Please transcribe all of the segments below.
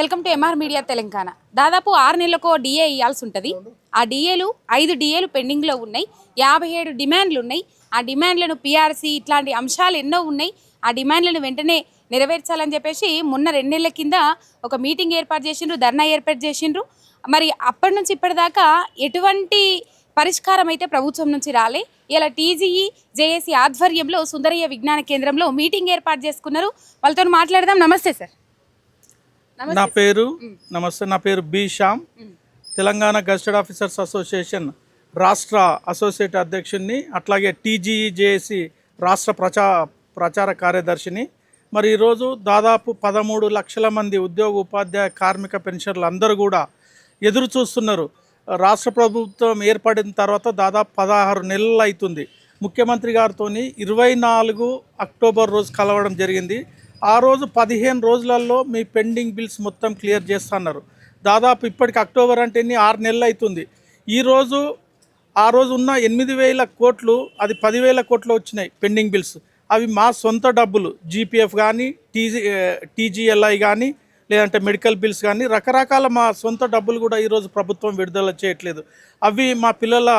Welcome to MR media Telangana. దాదాపు ఆరు నెలలకు డిఏ ఇవ్వాల్సి ఉంటుంది ఆ డిఏలు ఐదు డిఏలు పెండింగ్లో ఉన్నాయి. యాభై ఏడు డిమాండ్లు ఉన్నాయి ఆ డిమాండ్లను పిఆర్సీ ఇట్లాంటి అంశాలు ఎన్నో ఉన్నాయి. ఆ డిమాండ్లను వెంటనే నెరవేర్చాలని చెప్పేసి మొన్న రెండు నెలల కింద ఒక మీటింగ్ ఏర్పాటు చేసిండ్రు ధర్నా ఏర్పాటు చేసిండ్రు. మరి అప్పటి నుంచి ఇప్పటిదాకా ఎటువంటి పరిష్కారం అయితే ప్రభుత్వం నుంచి రాలే. ఇలా టీజీఈ జేఏసీ ఆధ్వర్యంలో సుందరయ్య విజ్ఞాన కేంద్రంలో మీటింగ్ ఏర్పాటు చేసుకున్నారు. వాళ్ళతో మాట్లాడదాం. నమస్తే సార్. నా పేరు నమస్తే నా పేరు B Shyam. Telangana gazetted officers association రాష్ట్ర అసోసియేట్ అధ్యక్షుడిని అట్లాగే టీజీఈజేఏసి రాష్ట్ర ప్రచా ప్రచార కార్యదర్శిని. మరి ఈరోజు దాదాపు పదమూడు లక్షల మంది ఉద్యోగ ఉపాధ్యాయ కార్మిక పెన్షన్లు అందరూ కూడా ఎదురు చూస్తున్నారు. రాష్ట్ర ప్రభుత్వం ఏర్పడిన తర్వాత దాదాపు పదహారు నెలలు అవుతుంది. ముఖ్యమంత్రి గారితో ఇరవై నాలుగు అక్టోబర్ రోజు కలవడం జరిగింది. ఆ రోజు పదిహేను రోజులలో మీ పెండింగ్ బిల్స్ మొత్తం క్లియర్ చేస్తున్నారు. దాదాపు ఇప్పటికి అక్టోబర్ అంటే ఎన్ని? ఆరు నెలలు అవుతుంది. ఈరోజు ఆ రోజు ఉన్న ఎనిమిది వేల కోట్లు అది పదివేల కోట్లు వచ్చినాయి పెండింగ్ బిల్స్. అవి మా సొంత డబ్బులు జీపీఎఫ్ కానీ టీజీ టీజీఎల్ఐ కానీ లేదంటే మెడికల్ బిల్స్ కానీ రకరకాల మా సొంత డబ్బులు కూడా ఈరోజు ప్రభుత్వం విడుదల చేయట్లేదు. అవి మా పిల్లల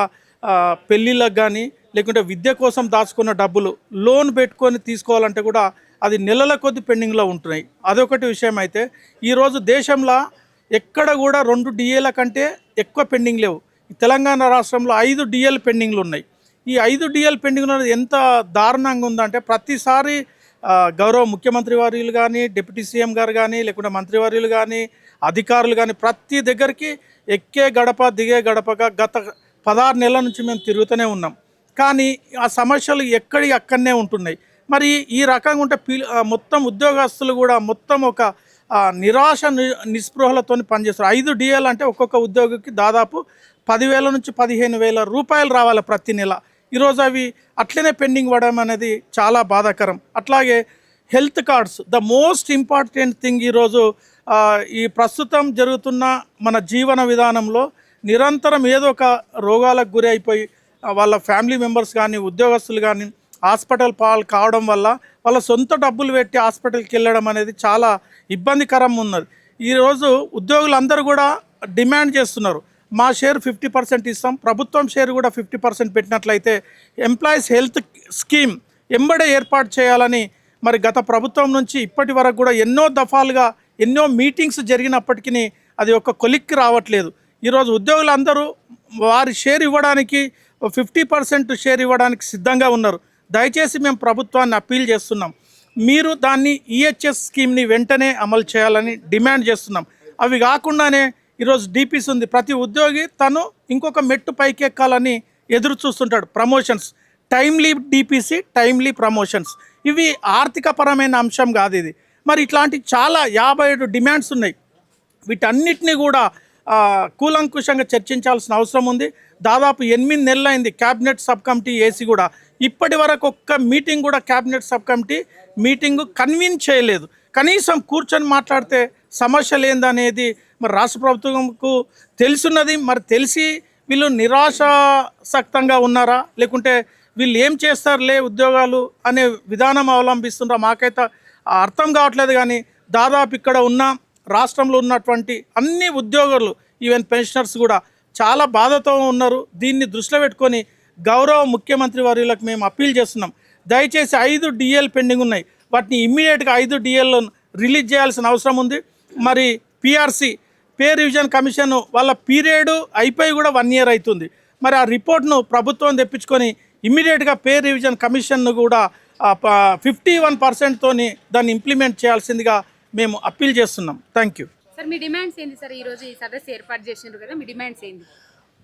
పెళ్ళిళ్ళకు కానీ లేకుంటే విద్య కోసం దాచుకున్న డబ్బులు లోన్ పెట్టుకొని తీసుకోవాలంటే కూడా అది నెలల కొద్ది పెండింగ్లో ఉంటున్నాయి. అదొకటి విషయం అయితే ఈరోజు దేశంలో ఎక్కడ కూడా రెండు డిఏల కంటే ఎక్కువ పెండింగ్ లేవు. ఈ తెలంగాణ రాష్ట్రంలో ఐదు డిఎల్ పెండింగ్లు ఉన్నాయి. ఈ ఐదు డిఎల్ పెండింగ్లు అనేది ఎంత దారుణంగా ఉందంటే ప్రతిసారి గౌరవ ముఖ్యమంత్రి వర్యులు కానీ డిప్యూటీ సీఎం గారు కానీ లేకుంటే మంత్రివర్యులు కానీ అధికారులు కానీ ప్రతి దగ్గరికి ఎక్కే గడప దిగే గడపగా గత పదహారు నెలల నుంచి మేము తిరుగుతూనే ఉన్నాం. కానీ ఆ సమస్యలు ఎక్కడి అక్కడనే ఉంటున్నాయి. మరి ఈ రకంగా ఉంటే పీ మొత్తం ఉద్యోగస్తులు కూడా మొత్తం ఒక నిరాశ ని- నిస్పృహలతో పనిచేస్తారు. ఐదు డిఎల్ అంటే ఒక్కొక్క ఉద్యోగికి దాదాపు పదివేల నుంచి పదిహేను వేల రూపాయలు రావాలి ప్రతి నెల. ఈరోజు అవి అట్లనే పెండింగ్ పడడం అనేది చాలా బాధాకరం. అట్లాగే health cards the most important thing ఈరోజు ఈ ప్రస్తుతం జరుగుతున్న మన జీవన విధానంలో నిరంతరం ఏదో ఒక రోగాలకు గురి అయిపోయి వాళ్ళ ఫ్యామిలీ మెంబర్స్ కానీ ఉద్యోగస్తులు కానీ హాస్పిటల్ పాలు కావడం వల్ల వాళ్ళ సొంత డబ్బులు పెట్టి హాస్పిటల్కి వెళ్ళడం అనేది చాలా ఇబ్బందికరం ఉన్నది. ఈరోజు ఉద్యోగులందరూ కూడా డిమాండ్ చేస్తున్నారు. మా షేర్ ఫిఫ్టీ పర్సెంట్ ఇస్తాం. ప్రభుత్వం షేర్ కూడా ఫిఫ్టీ పర్సెంట్ పెట్టినట్లయితే ఎంప్లాయీస్ హెల్త్ స్కీమ్ ఎంబడే ఏర్పాటు చేయాలని మరి గత ప్రభుత్వం నుంచి ఇప్పటి వరకు కూడా ఎన్నో దఫాలుగా ఎన్నో మీటింగ్స్ జరిగినప్పటికీ అది ఒక కొలిక్కి రావట్లేదు. ఈరోజు ఉద్యోగులందరూ వారి షేర్ ఇవ్వడానికి ఫిఫ్టీ పర్సెంట్ షేర్ ఇవ్వడానికి సిద్ధంగా ఉన్నారు. దయచేసి మేము ప్రభుత్వాన్ని అప్పీల్ చేస్తున్నాం. మీరు దాన్ని ఈహెచ్ఎస్ స్కీమ్ని వెంటనే అమలు చేయాలని డిమాండ్ చేస్తున్నాం. అవి కాకుండానే ఈరోజు డీపీస్ ఉంది. ప్రతి ఉద్యోగి తను ఇంకొక మెట్టు పైకెక్కాలని ఎదురు చూస్తుంటాడు. Promotions. Timely DPC timely promotions. ఇవి ఆర్థికపరమైన అంశం కాదు ఇది. మరి ఇట్లాంటి చాలా యాభై ఏడు డిమాండ్స్ ఉన్నాయి. వీటన్నిటిని కూడా ఆ, కూలంకుషంగా చర్చించాల్సిన అవసరం ఉంది. దాదాపు ఎనిమిది నెలలైంది. అయింది క్యాబినెట్ సబ్ కమిటీ ఏసీ కూడా ఇప్పటి వరకు ఒక్క మీటింగ్ కూడా cabinet sub committee meeting convene చేయలేదు. కనీసం కూర్చొని మాట్లాడితే సమస్యలు ఏందనేది మరి రాష్ట్ర ప్రభుత్వంకు తెలుసున్నది. మరి తెలిసి వీళ్ళు నిరాశాసక్తంగా ఉన్నారా? లేకుంటే వీళ్ళు ఏం చేస్తారులే ఉద్యోగాలు అనే విధానం అవలంబిస్తున్నారా మాకైతే అర్థం కావట్లేదు కానీ దాదాపు ఇక్కడ ఉన్న రాష్ట్రంలో ఉన్నటువంటి అన్ని ఉద్యోగులు ఈవెన్ పెన్షనర్స్ కూడా చాలా బాధతో ఉన్నారు. దీన్ని దృష్టిలో పెట్టుకొని గౌరవ ముఖ్యమంత్రి వర్యులకు మేము అప్పీల్ చేస్తున్నాం. దయచేసి ఐదు డిఎల్ పెండింగ్ ఉన్నాయి. వాటిని ఇమ్మీడియట్గా ఐదు డిఎల్లో రిలీజ్ చేయాల్సిన అవసరం ఉంది. మరి పిఆర్సి పే రివిజన్ కమిషన్ వాళ్ళ పీరియడ్ అయిపోయి కూడా వన్ ఇయర్ అవుతుంది మరి ఆ రిపోర్ట్ను ప్రభుత్వం తెప్పించుకొని ఇమ్మీడియట్గా పే రివిజన్ కమిషన్ను కూడా ఫిఫ్టీ వన్ పర్సెంట్తోని దాన్ని ఇంప్లిమెంట్ చేయాల్సిందిగా మేము అప్పీల్ చేస్తున్నాం. Thank you. సార్ మీ డిమాండ్స్ ఏంటి సార్? ఈరోజు ఈ సదస్సు ఏర్పాటు చేసినారు కదా మీ డిమాండ్స్ ఏంటి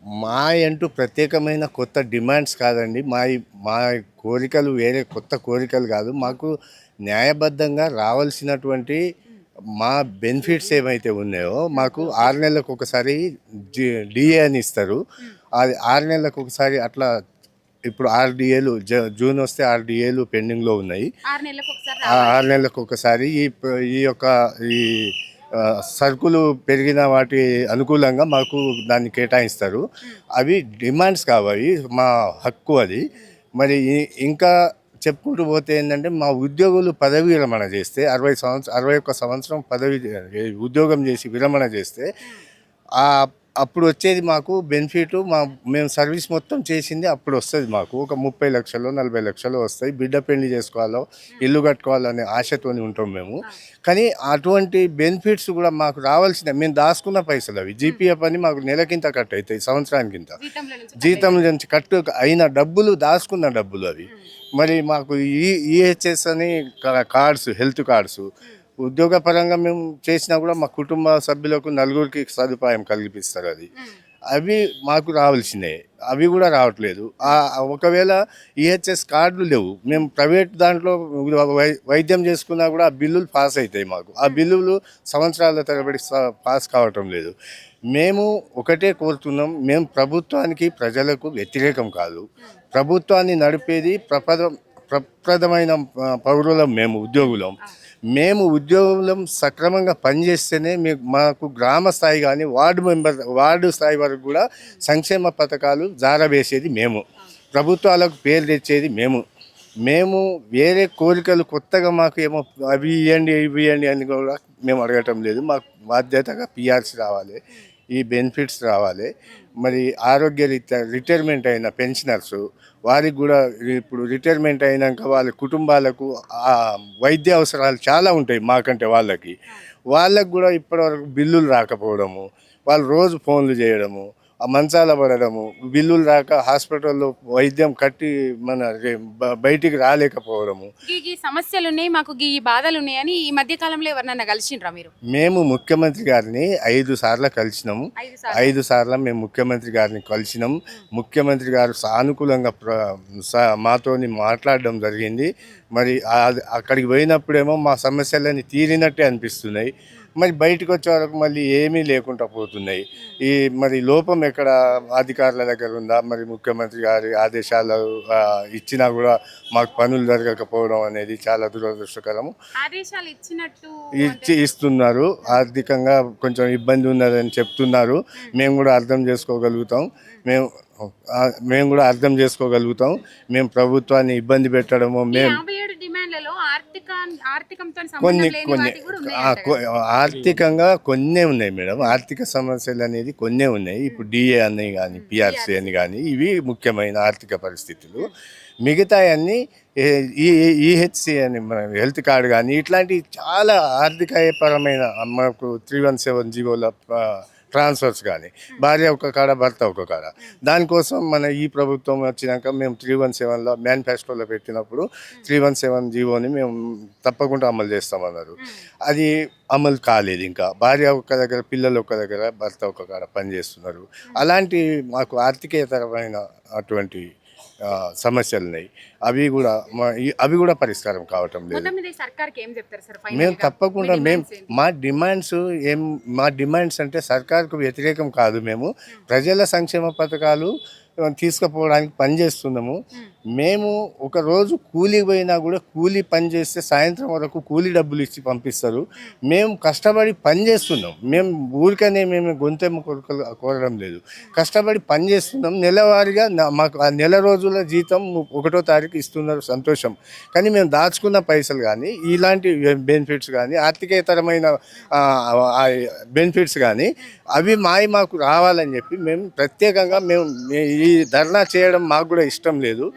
మా అంటూ ప్రత్యేకమైన కొత్త డిమాండ్స్ కాదండి. మా మా కోరికలు వేరే కొత్త కోరికలు కాదు. మాకు న్యాయబద్ధంగా రావాల్సినటువంటి మా బెనిఫిట్స్ ఏమైతే ఉన్నాయో మాకు ఆరు నెలలకు ఒకసారి డిఏ అని ఇస్తారు. అది ఆరు నెలలకు ఒకసారి అట్లా ఇప్పుడు ఆరు డిఏలు జూన్ వస్తే ఆరు డిఏలు పెండింగ్లో ఉన్నాయి. ఆరు నెలలకు ఒకసారి ఆ ఆరు నెలలకు ఒకసారి ఈ ఈ యొక్క ఈ సరుకులు పెరిగిన వాటి అనుకూలంగా మాకు దాన్ని కేటాయిస్తారు. అవి డిమాండ్స్ కావాలి మా హక్కు అది. మరి ఈ- ఇంకా చెప్పుకుంటూ పోతే ఏంటంటే మా ఉద్యోగులు పదవి విరమణ చేస్తే అరవై సంవత్సరం అరవై ఒక్క సంవత్సరం పదవి ఉద్యోగం చేసి విరమణ చేస్తే ఆ అప్పుడు వచ్చేది మాకు బెనిఫిట్ మా మేము సర్వీస్ మొత్తం చేసింది అప్పుడు వస్తుంది మాకు. ఒక ముప్పై లక్షలు నలభై లక్షలు వస్తాయి. బిడ్డ పెళ్ళి చేసుకోవాలో ఇల్లు కట్టుకోవాలనే ఆశతోని ఉంటాం మేము. కానీ అటువంటి బెనిఫిట్స్ కూడా మాకు రావాల్సిన మేము దాచుకున్న పైసలు అవి. జీపీఎఫ్ అని మాకు నెలకింత కట్ అవుతాయి సంవత్సరానికింత జీతం నుంచి కట్టు అయిన డబ్బులు దాచుకున్న డబ్బులు అవి. మరి మాకు ఈ ఈహెచ్ఎస్ అని కార్డ్స్ హెల్త్ కార్డ్స్ ఉద్యోగపరంగా మేము చేసినా కూడా మా కుటుంబ సభ్యులకు నలుగురికి సదుపాయం కల్పిస్తారు అది. అవి మాకు రావాల్సినవి అవి కూడా రావట్లేదు. ఒకవేళ ఈహెచ్ఎస్ కార్డులు లేవు మేము ప్రైవేట్ దాంట్లో వైద్యం చేసుకున్నా కూడా ఆ బిల్లులు పాస్ అవుతాయి మాకు. ఆ బిల్లులు సంవత్సరాల తరబడి పాస్ కావటం లేదు. మేము ఒకటే కోరుతున్నాం మేము ప్రభుత్వానికి ప్రజలకు వ్యతిరేకం కాదు. ప్రభుత్వాన్ని నడిపేది ప్రపద ప్రప్రదమైన పౌరులం మేము ఉద్యోగులం. మేము ఉద్యోగులం సక్రమంగా పనిచేస్తేనే మీకు మాకు గ్రామ స్థాయి కానీ వార్డు మెంబర్ వార్డు స్థాయి వరకు కూడా సంక్షేమ పథకాలు జారవేసేది మేము. ప్రభుత్వాలకు పేరు తెచ్చేది మేము. మేము వేరే కోరికలు కొత్తగా మాకు ఏమో అవి ఇవ్వండి ఇవి ఇవ్వండి అని కూడా మేము అడగటం లేదు. మాకు బాధ్యతగా పిఆర్సీ రావాలి ఈ బెనిఫిట్స్ రావాలి. మరి ఆరోగ్య రీత్యా రిటైర్మెంట్ అయిన పెన్షనర్స్ వారికి కూడా ఇప్పుడు రిటైర్మెంట్ అయినాక వాళ్ళ కుటుంబాలకు ఆ వైద్య అవసరాలు చాలా ఉంటాయి మాకంటే వాళ్ళకి. వాళ్ళకు కూడా ఇప్పటివరకు బిల్లులు రాకపోవడము వాళ్ళు రోజు ఫోన్లు చేయడము మంచాల పడడము బిల్లులు రాక హాస్పిటల్లో వైద్యం కట్టి మన బయటికి రాలేకపోవడము. ఈ సమస్యలు ఉన్నాయి మాకు ఈ బాధలు ఉన్నాయని ఈ మధ్య కాలంలో ఎవరినన్నా కలిసిండ్రా మీరు? మేము ముఖ్యమంత్రి గారిని ఐదు సార్లు కలిసినాము. ఐదు సార్లు. మేము ముఖ్యమంత్రి గారిని కలిసినాం ముఖ్యమంత్రి గారు సానుకూలంగా మాతోని మాట్లాడడం జరిగింది. మరి అక్కడికి పోయినప్పుడేమో మా సమస్యలన్నీ తీరినట్టే అనిపిస్తున్నాయి. మరి బయటకు వచ్చే వరకు మళ్ళీ ఏమీ లేకుండా పోతున్నాయి. ఈ మరి లోపం ఎక్కడ అధికారుల దగ్గర ఉందా? మరి ముఖ్యమంత్రి గారి ఆదేశాలు ఇచ్చినా కూడా మాకు పనులు జరగకపోవడం అనేది చాలా దురదృష్టకరము. ఆదేశాలు ఇచ్చినట్టు ఇచ్చి ఇస్తున్నారు. ఆర్థికంగా కొంచెం ఇబ్బంది ఉన్నదని చెప్తున్నారు. మేము కూడా అర్థం చేసుకోగలుగుతాం. మేము మేము కూడా అర్థం చేసుకోగలుగుతాం. మేము ప్రభుత్వాన్ని ఇబ్బంది పెట్టడము మేము యాభై ఏడు డిమాండ్లలో ఆర్థిక ఆర్థికంతో కొన్ని కొన్ని ఆర్థికంగా కొన్నే ఉన్నాయి మేడం. ఆర్థిక సమస్యలు అనేది కొన్నే ఉన్నాయి. ఇప్పుడు డిఏ అని కానీ పిఆర్సీ అని కానీ ఇవి ముఖ్యమైన ఆర్థిక పరిస్థితులు. మిగతా అన్ని ఈ ఈహెచ్సి అని మన హెల్త్ కార్డు కానీ ఇట్లాంటి చాలా ఆర్థికపరమైన మనకు త్రీ వన్ సెవెన్ జీవోల ట్రాన్స్ఫర్స్ కానీ భార్య ఒక కాడ భర్త ఒక కాడ. దానికోసం మన ఈ ప్రభుత్వం వచ్చినాక మేము త్రీ వన్ సెవెన్లో మేనిఫెస్టోలో పెట్టినప్పుడు త్రీ వన్ సెవెన్ జీవోని మేము తప్పకుండా అమలు చేస్తామన్నారు. అది అమలు కాలేదు ఇంకా. భార్య ఒక దగ్గర పిల్లలు ఒక దగ్గర భర్త ఒక కాడ పనిచేస్తున్నారు. అలాంటి మాకు ఆర్థికేతరమైన అటువంటి సమస్యలు ఉన్నాయి అవి కూడా అవి కూడా పరిష్కారం కావటం లేదు మేము? తప్పకుండా మీ మేము? మా డిమాండ్స్ ఏం మా డిమాండ్స్ అంటే సర్కార్కు వ్యతిరేకం కాదు మేము ప్రజల సంక్షేమ పథకాలు తీసుకుపోవడానికి పని చేస్తున్నాము. మేము ఒక రోజు కూలి పోయినా కూడా కూలి పని చేస్తే సాయంత్రం వరకు కూలి డబ్బులు ఇచ్చి పంపిస్తారు. మేము కష్టపడి పని చేస్తున్నాం. మేము ఊరికనే మేము గొంతెమ్మ కొరకలు కోరడం లేదు. కష్టపడి పని చేస్తున్నాం. నెలవారీగా మాకు ఆ నెల రోజుల జీతం ఒకటో తారీఖు ఇస్తున్నారు సంతోషం. కానీ మేము దాచుకున్న పైసలు కానీ ఇలాంటి బెనిఫిట్స్ కానీ ఆర్థికేతరమైన బెనిఫిట్స్ కానీ అవి మాయి మాకు రావాలని చెప్పి మేము ప్రత్యేకంగా మేము ఈ ఈ ధర్నా చేయడం మాకు కూడా ఇష్టం లేదు.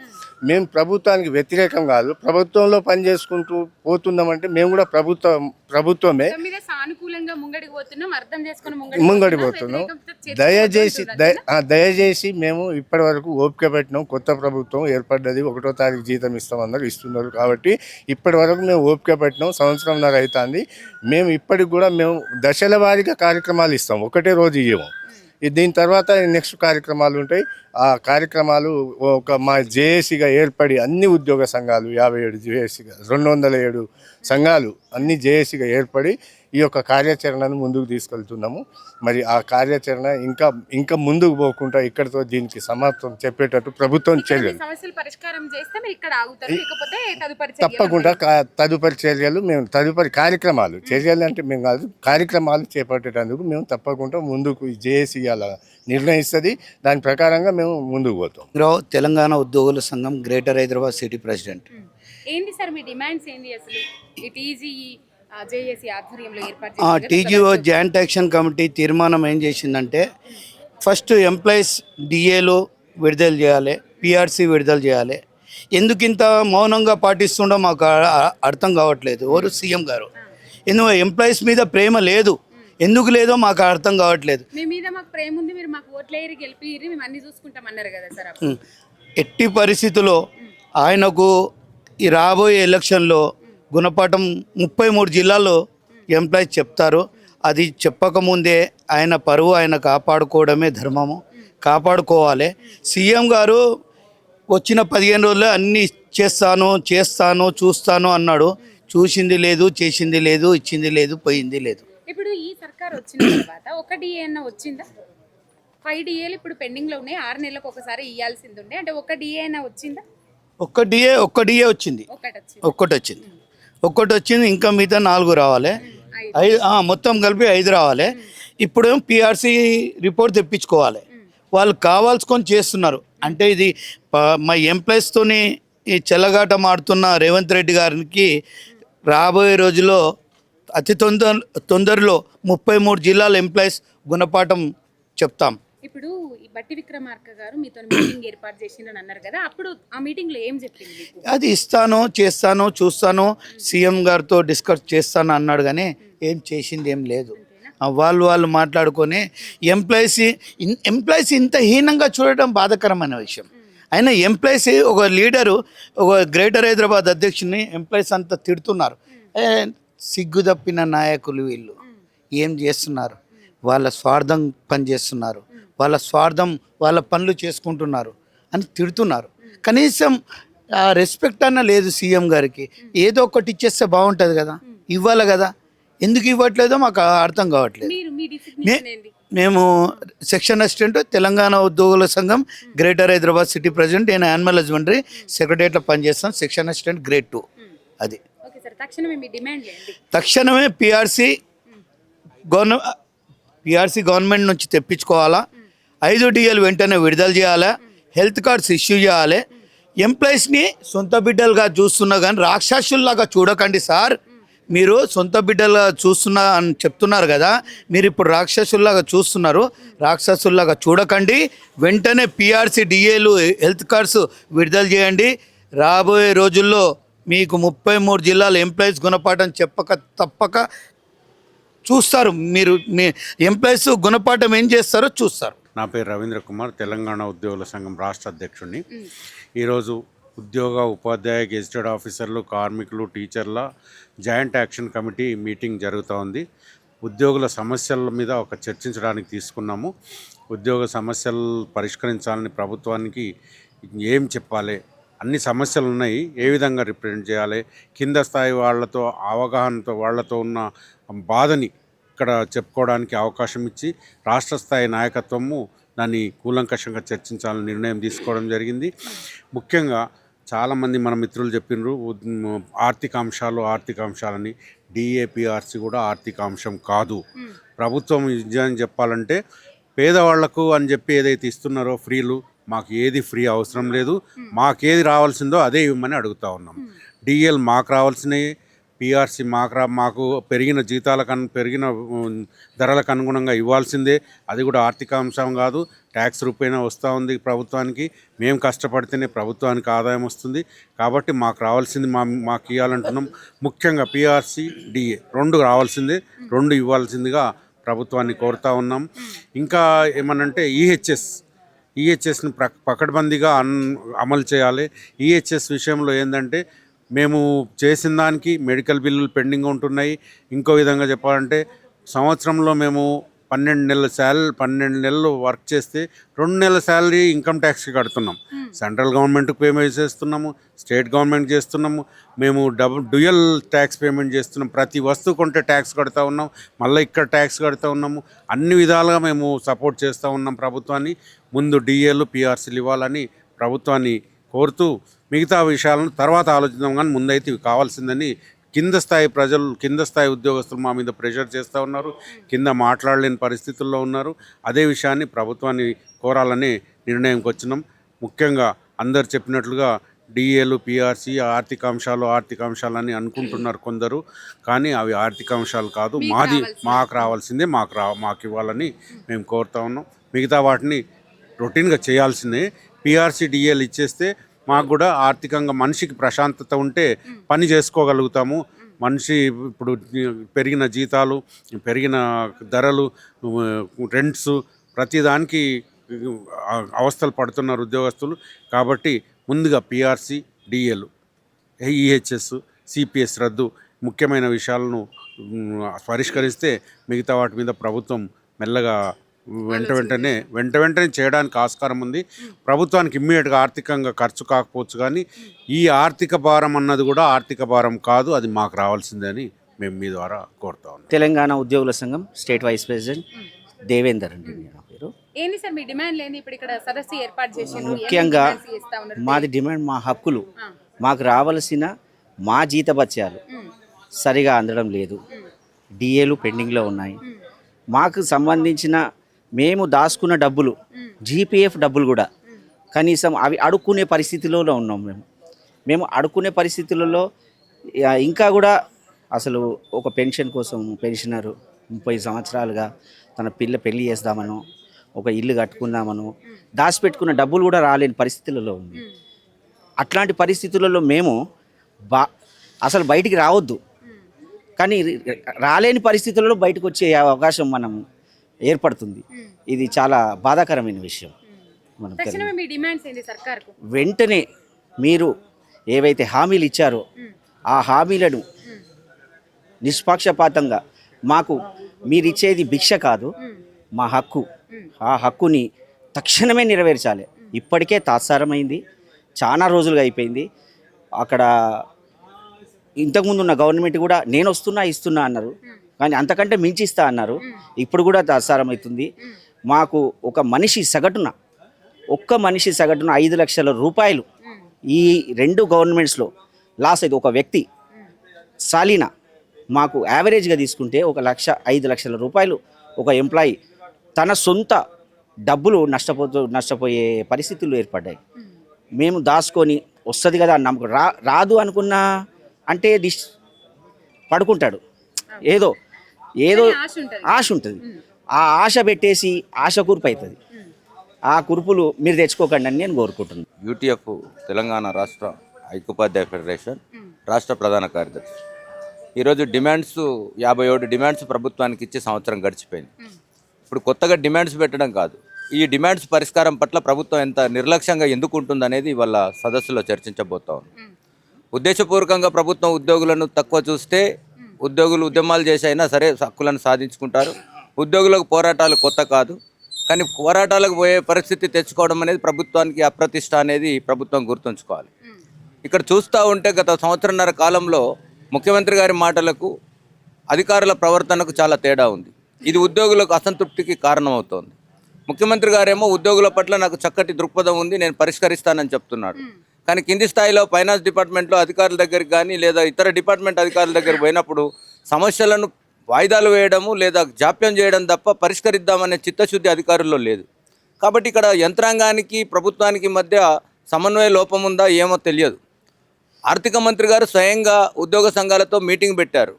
మేము ప్రభుత్వానికి వ్యతిరేకం కాదు. ప్రభుత్వంలో పని చేసుకుంటూ పోతున్నామంటే మేము కూడా ప్రభుత్వం ప్రభుత్వమే. ముంగడికి పోతున్నాం దయచేసి దయచేసి మేము ఇప్పటి వరకు ఓపిక పెట్టినాం. కొత్త ప్రభుత్వం ఏర్పడ్డది. ఒకటో తారీఖు జీతం ఇస్తామన్నారు ఇస్తున్నారు కాబట్టి ఇప్పటి వరకు మేము ఓపిక పెట్టినాం. సంవత్సరంన్నర అవుతుంది. మేము ఇప్పటికి కూడా మేము దశల వారీగా కార్యక్రమాలు ఇస్తాం. ఒకటే రోజు ఇవ్వము దీని తర్వాత నెక్స్ట్ కార్యక్రమాలు ఉంటాయి. ఆ కార్యక్రమాలు ఒక మా జేఏసీగా ఏర్పడి అన్ని ఉద్యోగ సంఘాలు యాభై ఏడు జేఏసీగా రెండు వందల ఏడు సంఘాలు అన్ని జేఏసీగా ఏర్పడి ఈ యొక్క కార్యాచరణను ముందుకు తీసుకెళ్తున్నాము. మరి ఆ కార్యాచరణ ఇంకా ఇంకా ముందుకు పోకుండా ఇక్కడితో దీనికి సమాప్తం చెప్పేటట్టు ప్రభుత్వం చర్యలు. సమస్యలు పరిష్కారం చేస్తే మీరు ఇక్కడ ఆగుతారు లేకపోతే తదుపరి చర్యలు తప్పకుండా తదుపరి చర్యలు మేము తదుపరి కార్యక్రమాలు. చర్యలు అంటే మేము కాదు కార్యక్రమాలు చేపట్టేటందుకు మేము తప్పకుండా ముందుకు జేఏసీ అలా నిర్ణయిస్తుంది. దాని ప్రకారంగా మేము ముందుకు పోతాం. రావు తెలంగాణ ఉద్యోగుల సంఘం గ్రేటర్ హైదరాబాద్ సిటీ ప్రెసిడెంట్. ఏంటి సార్ మీ డిమాండ్స్ ఏంటి అసలు? ఈ టీజీ జేఏసీ ఆధ్వర్యంలో ఏర్పాటు ఆ చేసిన టీజీఓ జాయింట్ యాక్షన్ కమిటీ తీర్మానం ఏం చేసిందంటే ఫస్ట్ ఎంప్లాయీస్ డిఏలు విడుదల చేయాలి పిఆర్సీ విడుదల చేయాలి. ఎందుకు ఇంత మౌనంగా పాటిస్తుండో మాకు అర్థం కావట్లేదు ఎవరు సీఎం గారు. ఎందుకు ఎంప్లాయీస్ మీద ప్రేమ లేదు ఎందుకు లేదో మాకు అర్థం కావట్లేదు. ఎట్టి పరిస్థితుల్లో ఆయనకు ఈ రాబోయే ఎలక్షన్లో గుణపాఠం ముప్పై మూడు జిల్లాల్లో ఎంప్లాయీస్ చెప్తారు. అది చెప్పకముందే ఆయన పరువు ఆయన కాపాడుకోవడమే ధర్మము. కాపాడుకోవాలి. సీఎం గారు వచ్చిన పదిహేను రోజుల్లో అన్నీ చేస్తాను చేస్తాను చూస్తాను అన్నాడు. చూసింది లేదు చేసింది లేదు ఇచ్చింది లేదు పోయింది లేదు. ఇప్పుడు ఈ సర్కార్ వచ్చిన తర్వాత ఒక డిఏ అన్న వచ్చిందా? ఫైవ్ డిఏలు ఇప్పుడు పెండింగ్లో ఉన్నాయి. ఆరు నెలలకు ఒకసారి ఇవ్వాల్సింది ఉండే. అంటే ఒక డిఏ అయినా వచ్చిందా? ఒక్క డిఏ ఒక్క డిఏ వచ్చింది. ఒకటి వచ్చింది. ఒక్కటి వచ్చింది ఇంకా మిగతా నాలుగు రావాలి. ఐదు. మొత్తం కలిపి ఐదు రావాలి. ఇప్పుడు పిఆర్సీ రిపోర్ట్ తెప్పించుకోవాలి. వాళ్ళు కావాల్సుకొని చేస్తున్నారు. అంటే ఇది మా ఎంప్లాయీస్తోని ఈ చెల్లగాట మాడుతున్న రేవంత్ రెడ్డి గారికి రాబోయే రోజుల్లో అతి తొందర తొందరలో ముప్పై మూడు జిల్లాల ఎంప్లాయీస్ గుణపాఠం చెప్తాం. ఇప్పుడు ఈ బట్టి విక్రమార్క గారు మీతో మీటింగ్ ఏర్పాటు చేసిందని అన్నారు కదా అప్పుడు ఆ మీటింగ్లో ఏం చెప్పింది అది ఇస్తాను చేస్తాను చూస్తాను సీఎం గారితో డిస్కస్ చేస్తాను అన్నాడు కానీ ఏం చేసింది ఏం లేదు. వాళ్ళు వాళ్ళు మాట్లాడుకొని ఎంప్లాయీస్ ఎంప్లాయీస్ ఇంత హీనంగా చూడటం బాధాకరమైన విషయం. అయినా ఎంప్లాయీస్ ఒక లీడరు ఒక గ్రేటర్ హైదరాబాద్ అధ్యక్షుని ఎంప్లాయీస్ అంతా తిడుతున్నారు. సిగ్గు తప్పిన నాయకులు వీళ్ళు. ఏం చేస్తున్నారు? వాళ్ళ స్వార్థం పని చేస్తున్నారు వాళ్ళ స్వార్థం వాళ్ళ పనులు చేసుకుంటున్నారు అని తిడుతున్నారు. కనీసం ఆ రెస్పెక్ట్ అన్న లేదు సీఎం గారికి. ఏదో ఒకటి ఇచ్చేస్తే బాగుంటుంది కదా. ఇవ్వాలి కదా. ఎందుకు ఇవ్వట్లేదో మాకు అర్థం కావట్లేదు. మేము సెక్షన్ అసిస్టెంట్ తెలంగాణ ఉద్యోగుల సంఘం గ్రేటర్ హైదరాబాద్ సిటీ ప్రెసిడెంట్ నేను యానిమల్ హస్బెండరీ సెక్రటరియట్లో పనిచేస్తాను. సెక్షన్ అసిస్టెంట్ గ్రేడ్ టూ అది. తక్షణమే పిఆర్సీ గవర్న పిఆర్సీ గవర్నమెంట్ నుంచి తెప్పించుకోవాలా? ఐదు డిఎల్ వెంటనే విడుదల చేయాలా? హెల్త్ కార్డ్స్ ఇష్యూ చేయాలి? ఎంప్లాయీస్ని సొంత బిడ్డలుగా చూస్తున్నా కానీ రాక్షసుల్లాగా చూడకండి సార్. మీరు సొంత బిడ్డలుగా చూస్తున్నా అని చెప్తున్నారు కదా మీరు ఇప్పుడు రాక్షసుల్లాగా చూస్తున్నారు రాక్షసుల్లాగా చూడకండి. వెంటనే పిఆర్సీ డిఏలు హెల్త్ కార్డ్స్ విడుదల చేయండి. రాబోయే రోజుల్లో మీకు ముప్పై మూడు జిల్లాల ఎంప్లాయీస్ గుణపాఠం చెప్పక తప్పక చూస్తారు. మీరు మీ ఎంప్లాయీస్ గుణపాఠం ఏం చేస్తారో చూస్తారు. నా పేరు రవీంద్ర కుమార్ తెలంగాణ ఉద్యోగుల సంఘం రాష్ట్ర అధ్యక్షుడిని. ఈరోజు ఉద్యోగ ఉపాధ్యాయ గెజిటెడ్ ఆఫీసర్లు కార్మికులు టీచర్ల జాయింట్ యాక్షన్ కమిటీ మీటింగ్ జరుగుతూ ఉంది. ఉద్యోగుల సమస్యల మీద ఒక చర్చించడానికి తీసుకున్నాము. ఉద్యోగ సమస్యలు పరిష్కరించాలని ప్రభుత్వానికి ఏం చెప్పాలి అన్ని సమస్యలు ఉన్నాయి ఏ విధంగా రిప్రజెంట్ చేయాలి? కింద స్థాయి వాళ్ళతో అవగాహనతో వాళ్ళతో ఉన్న బాధని ఇక్కడ చెప్పుకోవడానికి అవకాశం ఇచ్చి రాష్ట్ర స్థాయి నాయకత్వము దాన్ని కూలంకషంగా చర్చించాలని నిర్ణయం తీసుకోవడం జరిగింది. ముఖ్యంగా చాలామంది మన మిత్రులు చెప్పినారు ఆర్థిక అంశాలు ఆర్థిక అంశాలని. డిఏపిఆర్సి కూడా ఆర్థిక అంశం కాదు. ప్రభుత్వం నిజాన్ని చెప్పాలంటే పేదవాళ్ళకు అని చెప్పి ఏదైతే ఇస్తున్నారో ఫ్రీలు మాకు ఏది ఫ్రీ అవసరం లేదు. మాకేది రావాల్సిందో అదే ఇవ్వమని అడుగుతా ఉన్నాం. డిఎల్ మాకు రావాల్సినవి పిఆర్సి మాకు రా మాకు పెరిగిన జీతాలకు అను పెరిగిన ధరలకు అనుగుణంగా ఇవ్వాల్సిందే. అది కూడా ఆర్థిక అంశం కాదు. ట్యాక్స్ రూపేణా వస్తూ ఉంది ప్రభుత్వానికి. మేము కష్టపడితేనే ప్రభుత్వానికి ఆదాయం వస్తుంది. కాబట్టి మాకు రావాల్సింది మా మాకు ఇవ్వాలంటున్నాం ముఖ్యంగా పిఆర్సి డిఏ రెండు రావాల్సిందే. రెండు ఇవ్వాల్సిందిగా ప్రభుత్వాన్ని కోరుతా ఉన్నాం. ఇంకా ఏమనంటే ఈహెచ్ఎస్ ఈహెచ్ఎస్ని ప్ర పకడ్బందీగా అన్ అమలు చేయాలి. ఈహెచ్ఎస్ విషయంలో ఏంటంటే మేము చేసిన దానికి మెడికల్ బిల్లులు పెండింగ్ ఉంటున్నాయి. ఇంకో విధంగా చెప్పాలంటే సంవత్సరంలో మేము పన్నెండు నెలల శాలరీ పన్నెండు నెలలు వర్క్ చేస్తే రెండు నెలల శాలరీ ఇన్కమ్ ట్యాక్స్కి కడుతున్నాం. సెంట్రల్ గవర్నమెంట్కి పేమెంట్ చేస్తున్నాము స్టేట్ గవర్నమెంట్ చేస్తున్నాము. మేము డబుల్ డ్యూయల్ ట్యాక్స్ పేమెంట్ చేస్తున్నాం. ప్రతి వస్తువు కొంటే ట్యాక్స్ కడుతూ ఉన్నాం. మళ్ళీ ఇక్కడ ట్యాక్స్ కడుతూ ఉన్నాము. అన్ని విధాలుగా మేము సపోర్ట్ చేస్తూ ఉన్నాం ప్రభుత్వాన్ని. ముందు డిఏలు పిఆర్సీలు ఇవ్వాలని ప్రభుత్వాన్ని కోరుతూ మిగతా విషయాలను తర్వాత ఆలోచిద్దాం. కానీ ముందైతే ఇవి కావాల్సిందని కింద స్థాయి ప్రజలు కింద స్థాయి ఉద్యోగస్తులు మా మీద ప్రెషర్ చేస్తూ ఉన్నారు కింద మాట్లాడలేని పరిస్థితుల్లో ఉన్నారు. అదే విషయాన్ని ప్రభుత్వాన్ని కోరాలని నిర్ణయంకి వచ్చినాం. ముఖ్యంగా అందరు చెప్పినట్లుగా డిఏలు పిఆర్సి ఆర్థిక అంశాలు ఆర్థిక అంశాలని అనుకుంటున్నారు కొందరు. కానీ అవి ఆర్థిక అంశాలు కాదు మాది మాకు రావాల్సిందే మాకు రా మాకు ఇవ్వాలని మేము కోరుతా ఉన్నాం. మిగతా వాటిని రొటీన్గా చేయాల్సిందే. పిఆర్సి డిఏలు ఇచ్చేస్తే మాకు కూడా ఆర్థికంగా మనిషికి ప్రశాంతత ఉంటే పని చేసుకోగలుగుతాము. మనిషి ఇప్పుడు పెరిగిన జీతాలు పెరిగిన ధరలు రెంట్స్ ప్రతిదానికి అవస్థలు పడుతున్నారు ఉద్యోగస్తులు. కాబట్టి ముందుగా పిఆర్సి డిఎల్ ఈహెచ్ఎస్ సిపిఎస్ రద్దు ముఖ్యమైన విషయాలను పరిష్కరిస్తే మిగతా వాటి మీద ప్రభుత్వం మెల్లగా వెంట వెంటనే వెంట వెంటనే చేయడానికి ఆస్కారం ఉంది. ప్రభుత్వానికి ఇమ్మీడియట్గా ఆర్థికంగా ఖర్చు కాకపోవచ్చు కానీ ఈ ఆర్థిక భారం అన్నది కూడా ఆర్థిక భారం కాదు అది మాకు రావాల్సిందే అని మేము మీ ద్వారా కోరుతా ఉన్నాం. తెలంగాణ ఉద్యోగుల సంఘం స్టేట్ వైస్ ప్రెసిడెంట్ దేవేందర్ అండి నా పేరు. ఏంది సార్ మీ డిమాండ్ లేని ఇప్పుడు ఇక్కడ సదస్సు ఏర్పాటు ముఖ్యంగా? మాది డిమాండ్ మా హక్కులు. మాకు రావాల్సిన మా జీతభత్యాలు సరిగా అందడం లేదు. డిఏలు పెండింగ్లో ఉన్నాయి. మాకు సంబంధించిన మేము దాచుకున్న డబ్బులు జీపీఎఫ్ డబ్బులు కూడా కనీసం అవి అడుక్కునే పరిస్థితిలో ఉన్నాం మేము. మేము అడుక్కునే పరిస్థితులలో ఇక కూడా అసలు ఒక పెన్షన్ కోసం పెన్షనరు ముప్పై సంవత్సరాలుగా తన పిల్ల పెళ్ళి చేద్దామనో ఒక ఇల్లు కట్టుకుందామనో దాచిపెట్టుకున్న డబ్బులు కూడా రాలేని పరిస్థితులలో ఉంది. అట్లాంటి పరిస్థితులలో మేము బా అసలు బయటికి రావద్దు. కానీ రాలేని పరిస్థితులలో బయటకు వచ్చే అవకాశం మనం ఏర్పడుతుంది. ఇది చాలా బాధాకరమైన విషయం. మనం వెంటనే మీరు ఏవైతే హామీలు ఇచ్చారో ఆ హామీలను నిష్పక్షపాతంగా మాకు మీరు ఇచ్చేది భిక్ష కాదు మా హక్కు. ఆ హక్కుని తక్షణమే నెరవేర్చాలి. ఇప్పటికే తాత్సారమైంది చాలా రోజులుగా అయిపోయింది. అక్కడ ఇంతకుముందు ఉన్న గవర్నమెంట్ కూడా నేను వస్తున్నా ఇస్తున్నా అన్నారు. కానీ అంతకంటే మించి ఇస్తా అన్నారు. ఇప్పుడు కూడా తాత్సారం అవుతుంది. మాకు ఒక మనిషి సగటున ఒక్క మనిషి సగటున ఐదు లక్షల రూపాయలు ఈ రెండు గవర్నమెంట్స్లో లాస్ అయితే ఒక వ్యక్తి సాలీనా మాకు యావరేజ్గా తీసుకుంటే ఒక లక్ష ఐదు లక్షల రూపాయలు ఒక ఎంప్లాయీ తన సొంత డబ్బులు నష్టపోతూ నష్టపోయే పరిస్థితులు ఏర్పడ్డాయి. మేము దాచుకొని వస్తుంది కదా నమ్మకం. రా రాదు అనుకున్నా అంటే డిష్ పడుకుంటాడు. ఏదో ఏదో ఆశ ఉంటది. ఆశ ఉంటుంది. ఆ ఆశ పెట్టేసి ఆశ కురుపు అవుతుంది ఆ కురుపులు మీరు తెచ్చుకోకండి అని నేను కోరుకుంటున్నాను యూటీఎఫ్ తెలంగాణ రాష్ట్ర ఐక్యోపాధ్యాయ ఫెడరేషన్ రాష్ట్ర ప్రధాన కార్యదర్శి. ఈరోజు డిమాండ్స్ యాభై ఏడు డిమాండ్స్ ప్రభుత్వానికి ఇచ్చి సంవత్సరం గడిచిపోయింది. ఇప్పుడు కొత్తగా డిమాండ్స్ పెట్టడం కాదు. ఈ డిమాండ్స్ పరిష్కారం పట్ల ప్రభుత్వం ఎంత నిర్లక్ష్యంగా ఎందుకు ఉంటుందనేది వాళ్ళ సదస్సులో చర్చించబోతా ఉంది. ఉద్దేశపూర్వకంగా ప్రభుత్వం ఉద్యోగులను తక్కువ చూస్తే ఉద్యోగులు ఉద్యమాలు చేసి అయినా సరే హక్కులను సాధించుకుంటారు. ఉద్యోగులకు పోరాటాలు కొత్త కాదు. కానీ పోరాటాలకు పోయే పరిస్థితి తెచ్చుకోవడం అనేది ప్రభుత్వానికి అప్రతిష్ట అనేది ప్రభుత్వం గుర్తుంచుకోవాలి. ఇక్కడ చూస్తూ ఉంటే గత సంవత్సరన్నర కాలంలో ముఖ్యమంత్రి గారి మాటలకు అధికారుల ప్రవర్తనకు చాలా తేడా ఉంది. ఇది ఉద్యోగులకు అసంతృప్తికి కారణమవుతోంది. ముఖ్యమంత్రి గారేమో ఉద్యోగుల పట్ల నాకు చక్కటి దృక్పథం ఉంది నేను పరిష్కరిస్తానని చెప్తున్నాడు. కానీ కింది స్థాయిలో ఫైనాన్స్ డిపార్ట్మెంట్లో అధికారుల దగ్గరికి కానీ లేదా ఇతర డిపార్ట్మెంట్ అధికారుల దగ్గర పోయినప్పుడు సమస్యలను వాయిదాలు వేయడము లేదా జాప్యం చేయడం తప్ప పరిష్కరిద్దామనే చిత్తశుద్ధి అధికారుల్లో లేదు. కాబట్టి ఇక్కడ యంత్రాంగానికి ప్రభుత్వానికి మధ్య సమన్వయ లోపం ఉందా ఏమో తెలియదు. ఆర్థిక మంత్రి గారు స్వయంగా ఉద్యోగ సంఘాలతో మీటింగ్ పెట్టారు.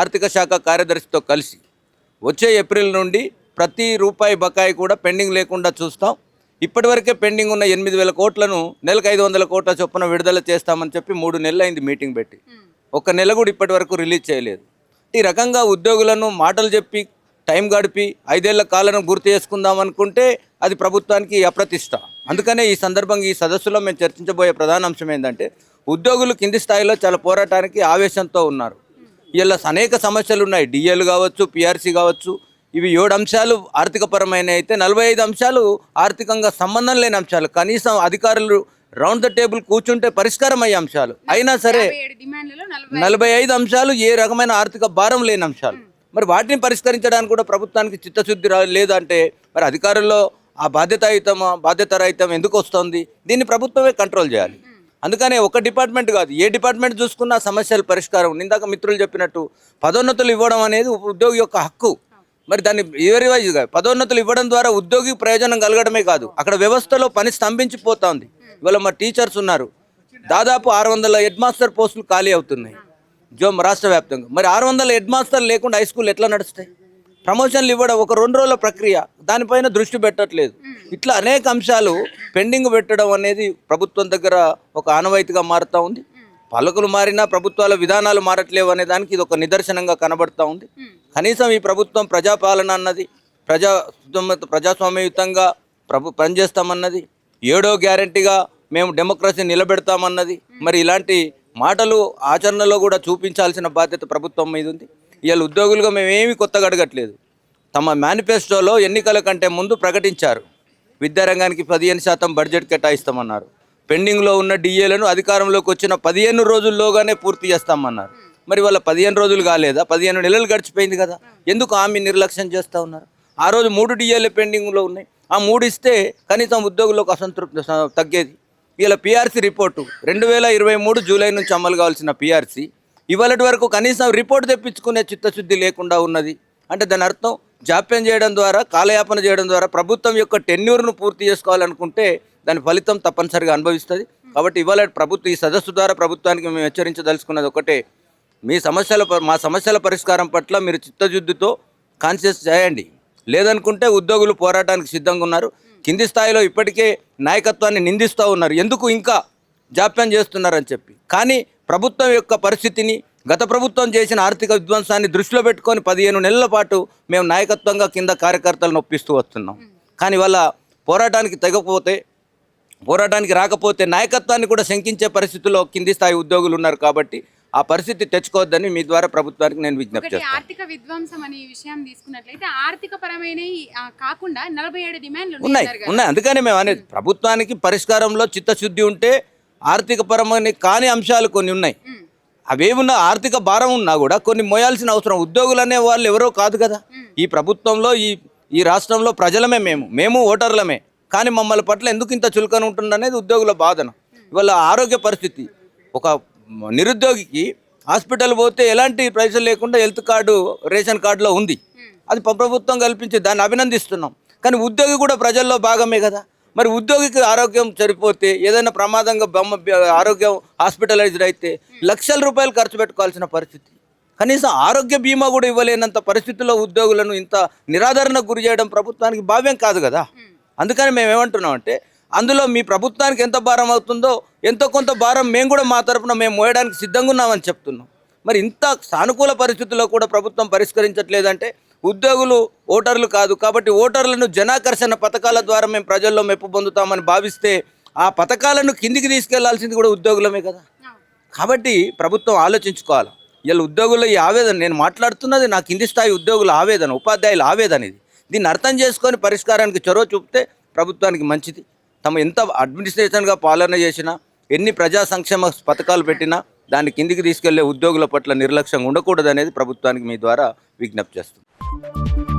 ఆర్థిక శాఖ కార్యదర్శితో కలిసి. వచ్చే ఏప్రిల్ నుండి ప్రతి రూపాయి బకాయి కూడా పెండింగ్ లేకుండా చూస్తాం. ఇప్పటివరకే పెండింగ్ ఉన్న ఎనిమిది వేల కోట్లను నెలకు ఐదు వందల కోట్ల చొప్పున విడుదల చేస్తామని చెప్పి మూడు నెలలు అయింది మీటింగ్ పెట్టి. ఒక నెల కూడా ఇప్పటి వరకు రిలీజ్ చేయలేదు. ఈ రకంగా ఉద్యోగులను మాటలు చెప్పి టైం గడిపి ఐదేళ్ళ కాలను గుర్తు చేసుకుందాం అనుకుంటే అది ప్రభుత్వానికి అప్రతిష్ట. అందుకనే ఈ సందర్భంగా ఈ సదస్సులో మేము చర్చించబోయే ప్రధాన అంశం ఏంటంటే ఉద్యోగులు కింది స్థాయిలో చాలా పోరాటానికి ఆవేశంతో ఉన్నారు. ఇలా అనేక సమస్యలు ఉన్నాయి. డిఎల్ కావచ్చు పిఆర్సీ కావచ్చు ఇవి ఏడు అంశాలు ఆర్థికపరమైన అయితే నలభై ఐదు అంశాలు ఆర్థికంగా సంబంధం లేని అంశాలు. కనీసం అధికారులు రౌండ్ ద టేబుల్ కూర్చుంటే పరిష్కారం అయ్యే అంశాలు. అయినా సరే నలభై ఐదు. అంశాలు ఏ రకమైన ఆర్థిక భారం లేని అంశాలు. మరి వాటిని పరిష్కరించడానికి కూడా ప్రభుత్వానికి చిత్తశుద్ధి లేదంటే మరి అధికారుల్లో ఆ బాధ్యతాయుతం బాధ్యతారహితం ఎందుకు వస్తుంది? దీన్ని ప్రభుత్వమే కంట్రోల్ చేయాలి. అందుకనే ఒక డిపార్ట్మెంట్ కాదు ఏ డిపార్ట్మెంట్ చూసుకున్నా సమస్యల పరిష్కారం. ఇందాక మిత్రులు చెప్పినట్టు పదోన్నతులు ఇవ్వడం అనేది ఉద్యోగి యొక్క హక్కు. మరి దాన్ని ఎవరి వైజ్గా పదోన్నతులు ఇవ్వడం ద్వారా ఉద్యోగి ప్రయోజనం కలగడమే కాదు. అక్కడ వ్యవస్థలో పని స్తంభించిపోతుంది. ఇవాళ మా టీచర్స్ ఉన్నారు. దాదాపు ఆరు వందల హెడ్ మాస్టర్ పోస్టులు ఖాళీ అవుతున్నాయి. జో రాష్ట్ర వ్యాప్తంగా. మరి ఆరు వందల హెడ్ మాస్టర్ లేకుండా హై స్కూల్ ఎట్లా నడుస్తాయి? ప్రమోషన్లు ఇవ్వడం ఒక రెండు రోజుల ప్రక్రియ. దానిపైన దృష్టి పెట్టట్లేదు. ఇట్లా అనేక అంశాలు పెండింగ్ పెట్టడం అనేది ప్రభుత్వం దగ్గర ఒక ఆనవాయితీగా మారుతూ ఉంది. పాలకులు మారినా ప్రభుత్వాల విధానాలు మారట్లేవు అనే దానికి ఇది ఒక నిదర్శనంగా కనబడతా ఉంది. కనీసం ఈ ప్రభుత్వం ప్రజాపాలన అన్నది ప్రజా ప్రజాస్వామ్యయుతంగా ప్రభు పనిచేస్తామన్నది ఏడో గ్యారంటీగా మేము డెమోక్రసీ నిలబెడతామన్నది మరి ఇలాంటి మాటలు ఆచరణలో కూడా చూపించాల్సిన బాధ్యత ప్రభుత్వం మీద ఉంది. ఇవాళ ఉద్యోగులుగా మేము ఏమీ కొత్తగా అడగట్లేదు. తమ మేనిఫెస్టోలో ఎన్నికల కంటే ముందు ప్రకటించారు. విద్యారంగానికి పదిహేను శాతం బడ్జెట్ కేటాయిస్తామన్నారు. పెండింగ్లో ఉన్న డిఏలను అధికారంలోకి వచ్చిన పదిహేను రోజుల్లోగానే పూర్తి చేస్తామన్నారు. మరి వాళ్ళ పదిహేను రోజులు కాలేదా? పదిహేను నెలలు గడిచిపోయింది కదా. ఎందుకు హామీ నిర్లక్ష్యం చేస్తూ ఉన్నారు? ఆ రోజు మూడు డిఏలు పెండింగ్లో ఉన్నాయి. ఆ మూడు ఇస్తే కనీసం ఉద్యోగులకు అసంతృప్తి తగ్గేది. ఇలా పిఆర్సీ రిపోర్టు. రెండు వేల ఇరవై మూడు జూలై నుంచి అమలు కావాల్సిన పిఆర్సీ. ఇవాళటి వరకు కనీసం రిపోర్ట్ తెప్పించుకునే చిత్తశుద్ధి లేకుండా ఉన్నది. అంటే దాని అర్థం జాప్యం చేయడం ద్వారా కాలయాపన చేయడం ద్వారా ప్రభుత్వం యొక్క టెన్యూర్ను పూర్తి చేసుకోవాలనుకుంటే దాని ఫలితం తప్పనిసరిగా అనుభవిస్తుంది. కాబట్టి ఇవాళ ప్రభుత్వం ఈ సదస్సు ద్వారా ప్రభుత్వానికి మేము హెచ్చరించదలుచుకున్నది ఒకటే. మీ సమస్యల మా సమస్యల పరిష్కారం పట్ల మీరు చిత్తశుద్ధితో కాన్షియస్ చేయండి. లేదనుకుంటే ఉద్యోగులు పోరాటానికి సిద్ధంగా ఉన్నారు. కింది స్థాయిలో ఇప్పటికే నాయకత్వాన్ని నిందిస్తూ ఉన్నారు. ఎందుకు ఇంకా జాప్యం చేస్తున్నారని చెప్పి. కానీ ప్రభుత్వం యొక్క పరిస్థితిని గత ప్రభుత్వం చేసిన ఆర్థిక విధ్వంసాన్ని దృష్టిలో పెట్టుకొని పదిహేను నెలల పాటు మేము నాయకత్వంగా కింద కార్యకర్తలను ఒప్పిస్తూ వస్తున్నాం. కానీ వాళ్ళ పోరాటానికి తెగపోతే పోరాటానికి రాకపోతే నాయకత్వాన్ని కూడా శంకించే పరిస్థితుల్లో కింది స్థాయి ఉద్యోగులు ఉన్నారు కాబట్టి ఆ పరిస్థితి తెచ్చుకోవద్దని మీ ద్వారా ప్రభుత్వానికి నేను విజ్ఞప్తి చేస్తాను. ఆర్థిక విధ్వంసం అనే విషయం తీసుకున్నట్లయితే ఆర్థిక పరమైన కాకుండా నలభై ఏడు డిమాండ్లు ఉన్నాయి. ఉన్నాయి అందుకని మేము అనేది ప్రభుత్వానికి పరిష్కారంలో చిత్తశుద్ధి ఉంటే ఆర్థిక పరమైన కాని అంశాలు కొన్ని ఉన్నాయి. అవేమున్నా ఆర్థిక భారం ఉన్నా కూడా కొన్ని మోయాల్సిన అవసరం. ఉద్యోగులు అనే వాళ్ళు ఎవరో కాదు కదా. ఈ ప్రభుత్వంలో ఈ ఈ రాష్ట్రంలో ప్రజలమే మేము. మేము ఓటర్లమే. కానీ మమ్మల్ని పట్ల ఎందుకు ఇంత చులకన ఉంటుందనేది ఉద్యోగుల బాధన. ఇవాళ ఆరోగ్య పరిస్థితి. ఒక నిరుద్యోగికి హాస్పిటల్ పోతే ఎలాంటి పైసలు లేకుండా హెల్త్ కార్డు రేషన్ కార్డులో ఉంది. అది ప్రభుత్వం కల్పించి దాన్ని అభినందిస్తున్నాం. కానీ ఉద్యోగి కూడా ప్రజల్లో భాగమే కదా. మరి ఉద్యోగికి ఆరోగ్యం సరిపోతే ఏదైనా ప్రమాదంగా బొమ్మ ఆరోగ్యం హాస్పిటలైజ్డ్ అయితే లక్షల రూపాయలు ఖర్చు పెట్టుకోవాల్సిన పరిస్థితి. కనీసం ఆరోగ్య బీమా కూడా ఇవ్వలేనంత పరిస్థితుల్లో ఉద్యోగులను ఇంత నిరాదరణకు గురి చేయడం ప్రభుత్వానికి భావ్యం కాదు కదా. అందుకని మేము ఏమంటున్నాం అంటే అందులో మీ ప్రభుత్వానికి ఎంత భారం అవుతుందో ఎంతో కొంత భారం మేము కూడా మా తరపున మేము మోయడానికి సిద్ధంగా ఉన్నామని చెప్తున్నాం. మరి ఇంత సానుకూల పరిస్థితుల్లో కూడా ప్రభుత్వం పరిష్కరించట్లేదంటే ఉద్యోగులు ఓటర్లు కాదు. కాబట్టి ఓటర్లను జనాకర్షణ పథకాల ద్వారా మేము ప్రజల్లో మెప్పు పొందుతామని భావిస్తే ఆ పథకాలను కిందికి తీసుకెళ్ళాల్సింది కూడా ఉద్యోగులమే కదా. కాబట్టి ప్రభుత్వం ఆలోచించుకోవాలి. ఇలా ఉద్యోగుల ఈ ఆవేదన నేను మాట్లాడుతున్నది నా కింది స్థాయి ఉద్యోగుల ఆవేదన ఉపాధ్యాయుల ఆవేదన ఇది. దీన్ని అర్థం చేసుకొని పరిష్కారానికి చొరవ చూపితే ప్రభుత్వానికి మంచిది. తమ ఎంత అడ్మినిస్ట్రేషన్గా పాలన చేసినా ఎన్ని ప్రజా సంక్షేమ పథకాలు పెట్టినా దాన్ని కిందికి తీసుకెళ్ళే ఉద్యోగుల పట్ల నిర్లక్ష్యం ఉండకూడదనేది ప్రభుత్వానికి మీ ద్వారా విజ్ఞప్తి చేస్తుంది